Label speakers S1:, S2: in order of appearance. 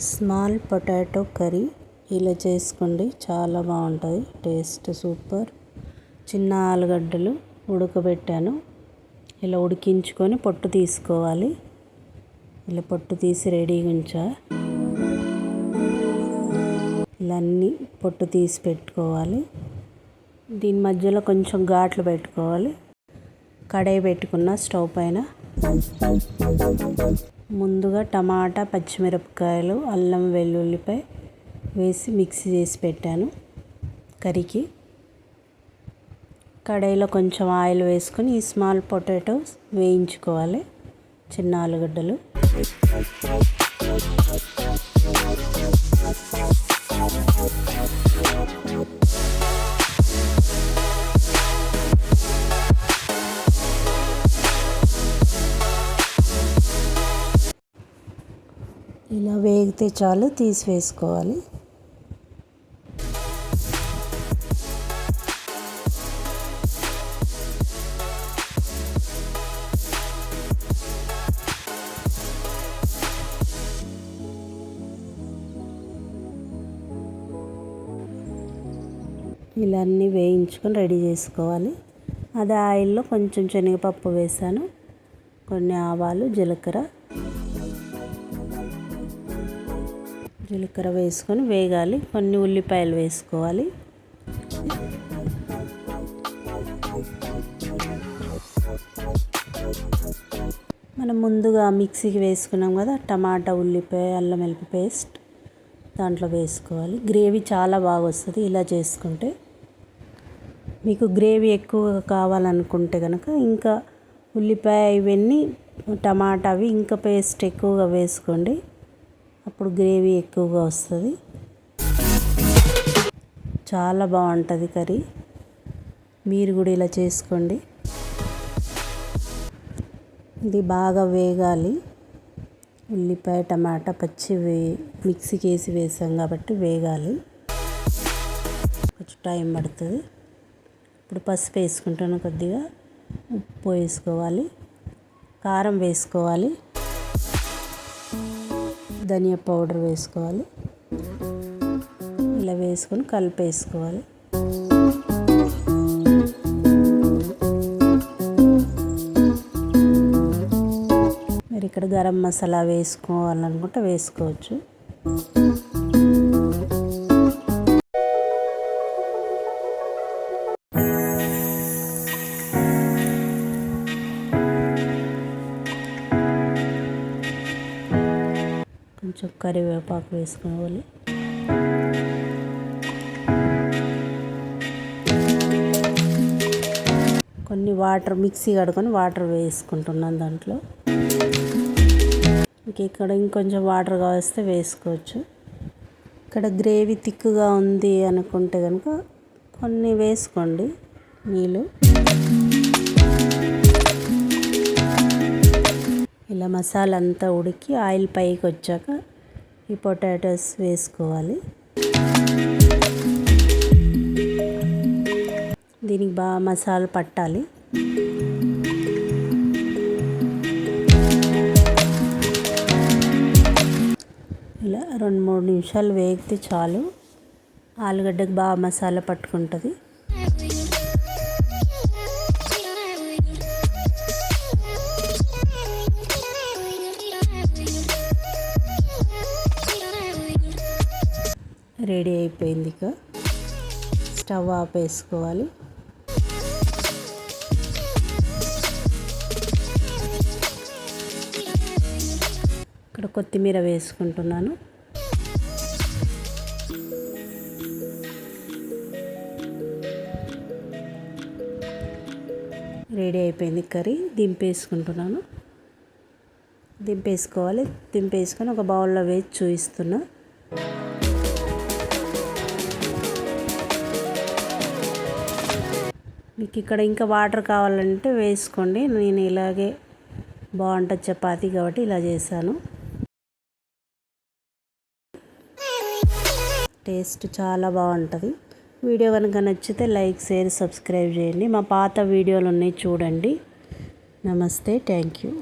S1: Small potato curry ఇలా చేసుకోండి. చాలా బాగుంటుంది. Taste super. చిన్న ఆలుగడ్డలు ఉడకబెట్టాను. ఇలా ఉడికించుకొని పొట్టు తీసుకోవాలి. ఇలా పొట్టు తీసి రెడీగా ఉంచా. ఇలా అన్నీ పొట్టు తీసి పెట్టుకోవాలి. దీని మధ్యలో కొంచెం ఘాట్లు పెట్టుకోవాలి. కడాయి పెట్టుకున్న స్టవ్ పైన. ముందుగా టమాటా పచ్చిమిరపకాయలు అల్లం వెల్లుల్లిపై వేసి మిక్సీ చేసి పెట్టాను కర్రీకి. కడాయిలో కొంచెం ఆయిల్ వేసుకొని ఈ స్మాల్ పొటాటోస్ వేయించుకోవాలి చిన్న ఆలుగడ్డలు. ఇలా వేగితే చాలు తీసి వేసుకోవాలి ఇలా అన్నీ వేయించుకొని రెడీ చేసుకోవాలి. అదే ఆయిల్లో కొంచెం శనగపప్పు వేసాను. కొన్ని ఆవాలు జీలకర్ర జీలకర్ర వేసుకొని వేగాలి. కొన్ని ఉల్లిపాయలు వేసుకోవాలి. మనం ముందుగా మిక్సీకి వేసుకున్నాం కదా టమాటా ఉల్లిపాయ అల్లం వెల్లుల్లి పేస్ట్ దాంట్లో వేసుకోవాలి. గ్రేవీ చాలా బాగా వస్తుంది ఇలా చేసుకుంటే. మీకు గ్రేవీ ఎక్కువగా కావాలనుకుంటే కనుక ఇంకా ఉల్లిపాయ ఇవన్నీ టమాటా అవి ఇంకా పేస్ట్ ఎక్కువగా వేసుకోండి. అప్పుడు గ్రేవీ ఎక్కువగా వస్తుంది. చాలా బాగుంటుంది కర్రీ. మీరు కూడా ఇలా చేసుకోండి. ఇది బాగా వేగాలి. ఉల్లిపాయ టమాటా పచ్చి వే మిక్సీకి వేసి వేసాం కాబట్టి వేగాలి. కొంచెం టైం పడుతుంది. ఇప్పుడు పసుపు వేసుకుంటాను కొద్దిగా. ఉప్పు వేసుకోవాలి. కారం వేసుకోవాలి. ధనియా పౌడర్ వేసుకోవాలి. ఇలా వేసుకొని కలిపేసుకోవాలి. మీరు ఇక్కడ గరం మసాలా వేసుకోవాలనుకుంటే వేసుకోవచ్చు. కొంచెం కరివేపాకు వేసుకోవాలి. కొన్ని వాటర్ మిక్సీ కడుకొని వాటర్ వేసుకుంటున్నాను దాంట్లో. ఇంక ఇక్కడ ఇంకొంచెం వాటర్ కావస్తే వేసుకోవచ్చు. ఇక్కడ గ్రేవీ థిక్గా ఉంది అనుకుంటే కనుక కొన్ని వేసుకోండి నీళ్ళు. మసాలా అంతా ఉడికి ఆయిల్ పైకి వచ్చాక ఈ పొటాటోస్ వేసుకోవాలి. దీనికి బాగా మసాలా పట్టాలి. ఇలా రెండు మూడు నిమిషాలు వేగితే చాలు. ఆలుగడ్డకు బాగా మసాలా పట్టుకుంటుంది. రెడీ అయిపోయింది ఇక. స్టవ్ ఆపేసుకోవాలి ఇక్కడ కొత్తిమీర వేసుకుంటున్నాను. రెడీ అయిపోయింది కర్రీ. దింపేసుకుంటున్నాను. దింపేసుకోవాలి. దింపేసుకొని ఒక బౌల్లో వేసి చూపిస్తున్నా. మీకు ఇక్కడ ఇంకా వాటర్ కావాలంటే వేసుకోండి. నేను ఇలాగే బాగుంటుంది చపాతి కాబట్టి ఇలా చేశాను. టేస్ట్ చాలా బాగుంటుంది. వీడియో కనుక నచ్చితే లైక్ షేర్ సబ్స్క్రైబ్ చేయండి. మా పాత వీడియోలు ఉన్నాయి చూడండి. నమస్తే. Thank you.